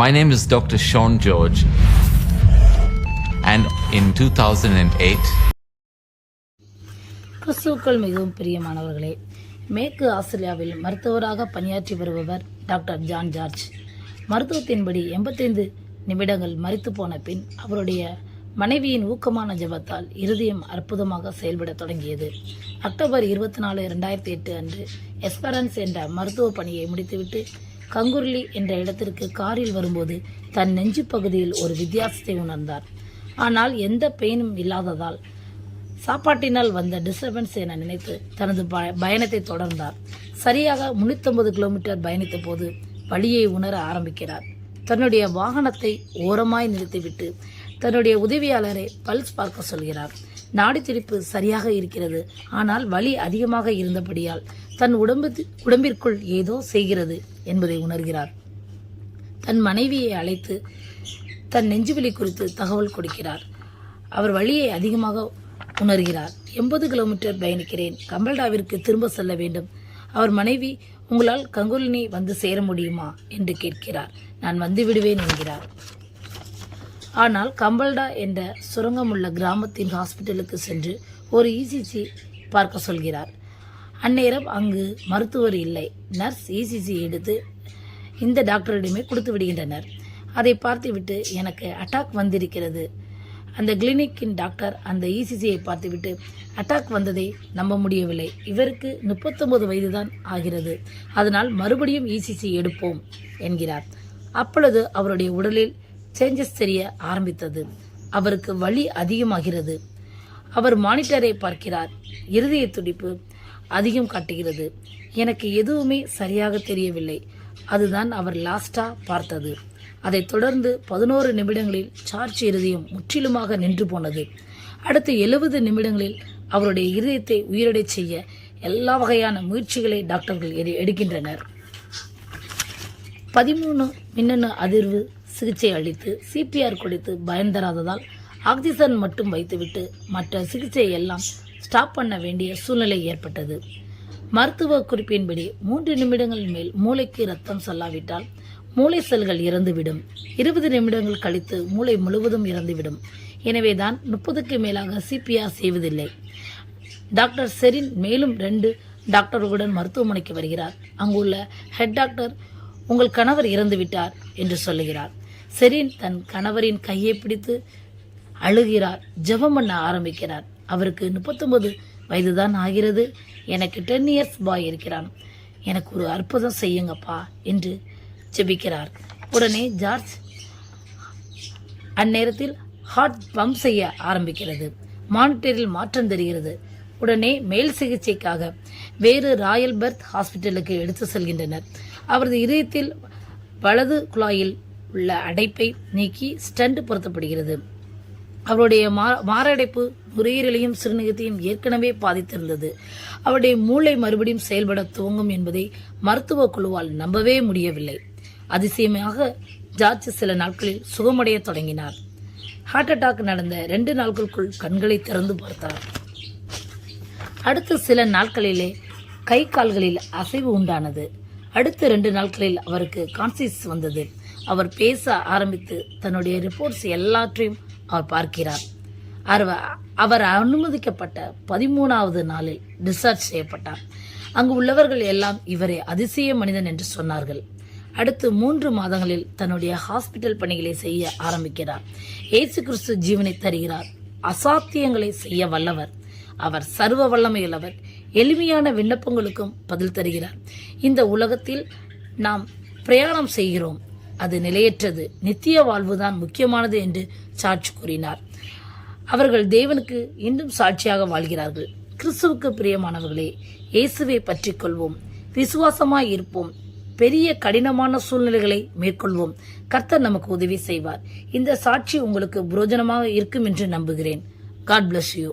My name is Dr. Sean George, and in 2008, கிறிஸ்துக்கள் மிகவும் பிரியமானவர்களே மேற்கு ஆஸ்திரேலியாவில் மருத்துவராக பணியாற்றி வருபவர் டாக்டர் ஜான் ஜார்ஜ் மருத்துவத்தின்படி எண்பத்தைந்து நிமிடங்கள் மறித்து போன பின் அவருடைய மனைவியின் ஊக்கமான ஜெபத்தால் இருதயம் அற்புதமாக செயல்பட தொடங்கியது அக்டோபர் இருபத்தி நாலு ரெண்டாயிரத்தி எட்டு அன்று எஸ்பரன்ஸ் என்ற மருத்துவ பணியை முடித்துவிட்டு கங்குர்லி என்ற இடத்திற்கு காரில் வரும்போது தன் நெஞ்சு பகுதியில் ஒரு வித்தியாசத்தை உணர்ந்தார். ஆனால் எந்த பெயினும் இல்லாததால் சாப்பாட்டினால் வந்த டிஸ்டர்பன்ஸ் என நினைத்து தனது ப- பயணத்தை தொடர்ந்தார். சரியாக 350 கிலோமீட்டர் பயணித்த போது வழியை உணர ஆரம்பிக்கிறார். தன்னுடைய வாகனத்தை ஓரமாய் நிறுத்திவிட்டு தன்னுடைய உதவியாளரை பல்ஸ் பார்க்க சொல்கிறார். நாடி துடிப்பு சரியாக இருக்கிறது. ஆனால் வலி அதிகமாக இருந்தபடியால் தன் உடம்பு உடம்பிற்குள் ஏதோ செய்கிறது என்பதை உணர்கிறார். தன் மனைவியை அழைத்து தன் நெஞ்சுவலி குறித்து தகவல் கொடுக்கிறார். அவர் வழியை அதிகமாக உணர்கிறார். எண்பது கிலோமீட்டர் பயணிக்கிறேன். கம்பல்டாவிற்கு திரும்ப செல்ல வேண்டும். அவர் மனைவி உங்களால் கங்குலினி வந்து சேர முடியுமா? என்று கேட்கிறார். நான் வந்து விடுவேன் என்கிறார். ஆனால் கம்பல்டா என்ற சுரங்கமுள்ள கிராமத்தின் ஹாஸ்பிட்டலுக்கு சென்று ஒரு இசிசி பார்க்க சொல்கிறார். அந்நேரம் அங்கு மருத்துவர் இல்லை. நர்ஸ் இசிசி எடுத்து இந்த டாக்டரிடமே கொடுத்து விடுகின்றனர். அதை பார்த்துவிட்டு எனக்கு அட்டாக் வந்திருக்கிறது. அந்த கிளினிக்கின் டாக்டர் அந்த இசிசியை பார்த்துவிட்டு அட்டாக் வந்ததை நம்ப முடியவில்லை. இவருக்கு முப்பத்தொன்பது வயதுதான் ஆகிறது. அதனால் மறுபடியும் இசிசி எடுப்போம் என்கிறார். அப்பொழுது அவருடைய உடலில் சேஞ்சஸ் தெரிய ஆரம்பித்தது. அவருக்கு வலி அதிகமாகிறது. அவர் மானிட்டரை பார்க்கிறார். இருதய துடிப்பு அதிகம் காட்டுகிறது. எனக்கு எதுவுமே சரியாக தெரியவில்லை. அதுதான் அவர் லாஸ்டா பார்த்தது. அதைத் தொடர்ந்து பதினோரு நிமிடங்களில் சார்ஜ் இருதயம் முற்றிலுமாக நின்று போனது. அடுத்து எழுபது நிமிடங்களில் அவருடைய இருதயத்தை உயிரடைச் செய்ய எல்லா வகையான முயற்சிகளை டாக்டர்கள் எடுக்கின்றனர். பதிமூணு மின்னணு அதிர்வு சிகிச்சை அளித்து சிபிஆர் கொடுத்து பயன் தராததால் ஆக்சிஜன் மட்டும் வைத்துவிட்டு மற்ற சிகிச்சை எல்லாம் ஸ்டாப் பண்ண வேண்டிய சூழ்நிலை ஏற்பட்டது. மருத்துவ குறிப்பின்படி மூன்று நிமிடங்கள் மேல் மூளைக்கு ரத்தம் செல்லாவிட்டால் மூளை செல்கள் இறந்துவிடும். இருபது நிமிடங்கள் கழித்து மூளை முழுவதும் இறந்துவிடும். எனவேதான் முப்பதுக்கு மேலாக சிபிஆர் செய்வதில்லை. டாக்டர் செரின் மேலும் ரெண்டு டாக்டர்களுடன் மருத்துவமனைக்கு வருகிறார். அங்குள்ள ஹெட் டாக்டர் உங்கள் கணவர் இறந்துவிட்டார் என்று சொல்லுகிறார். செரின் தன் கணவரின் கையை பிடித்து அழுகிறார் ஜெபம் பண்ண ஆரம்பிக்கிறார். அவருக்கு முப்பத்தொன்பது வயதுதான் ஆகிறது. எனக்கு டென் இயர்ஸ் பாய் இருக்கிறான். எனக்கு ஒரு அற்புதம் செய்யுங்கப்பா என்று ஜெபிக்கிறார். உடனே ஜார்ஜ் அந்நேரத்தில் ஹார்ட் பம்ப் செய்ய ஆரம்பிக்கிறது. மானிட்டரில் மாற்றம் தெரிகிறது. உடனே மேல் சிகிச்சைக்காக வேறு ராயல் பர்த் ஹாஸ்பிட்டலுக்கு எடுத்து செல்கின்றனர். அவரது இதயத்தில் வலது குழாயில் உள்ள அடைப்பை நீக்கி ஸ்டண்ட் பொருத்தப்படுகிறது. அவருடைய மா- மாரடைப்பு நுரையீரலையும் சிறுநீகத்தையும் ஏற்கனவே பாதித்திருந்தது. அவருடைய மூளை மறுபடியும் செயல்பட துவங்கும் என்பதை மருத்துவ குழுவால் நம்பவே முடியவில்லை. அதிசயமாக ஜார்ஜ் சில நாட்களில் சுகமடைய தொடங்கினார். ஹார்ட் அட்டாக் நடந்த ரெண்டு நாட்களுக்குள் கண்களை திறந்து பார்த்தார். அடுத்த சில நாட்களிலே கை கால்களில் அசைவு உண்டானது. அடுத்த ரெண்டு நாட்களில் அவருக்கு கான்சியஸ் வந்தது. அவர் பேச ஆரம்பித்து தன்னுடைய ரிப்போர்ட்ஸ் எல்லாற்றையும் அவர் பார்க்கிறார். அவர் அவர் அனுமதிக்கப்பட்ட பதிமூணாவது நாளில் டிஸ்சார்ஜ் செய்யப்பட்டார். அங்கு உள்ளவர்கள் எல்லாம் இவரை அதிசய மனிதன் என்று சொன்னார்கள். அடுத்து மூன்று மாதங்களில் தன்னுடைய ஹாஸ்பிட்டல் பணிகளை செய்ய ஆரம்பிக்கிறார். ஏசு கிறிஸ்து ஜீவனை தருகிறார். அசாத்தியங்களை செய்ய வல்லவர். அவர் சர்வ வல்லமையுள்ளவர். எளிமையான விண்ணப்பங்களுக்கும் பதில் தருகிறார். இந்த உலகத்தில் நாம் பிரயாணம் செய்கிறோம். அது நிலையற்றது. நித்திய வாழ்வுதான் முக்கியமானது என்று சாட்சி கூறினார். அவர்கள் தேவனுக்கு இன்னும் சாட்சியாக வாழ்கிறார்கள். கிறிஸ்துவுக்கு பிரியமானவர்களே இயேசுவை பற்றி கொள்வோம் விசுவாசமாய் இருப்போம். பெரிய கடினமான சூழ்நிலைகளை மேற்கொள்வோம். கர்த்தர் நமக்கு உதவி செய்வார். இந்த சாட்சி உங்களுக்கு புரோஜனமாக இருக்கும் என்று நம்புகிறேன். God bless you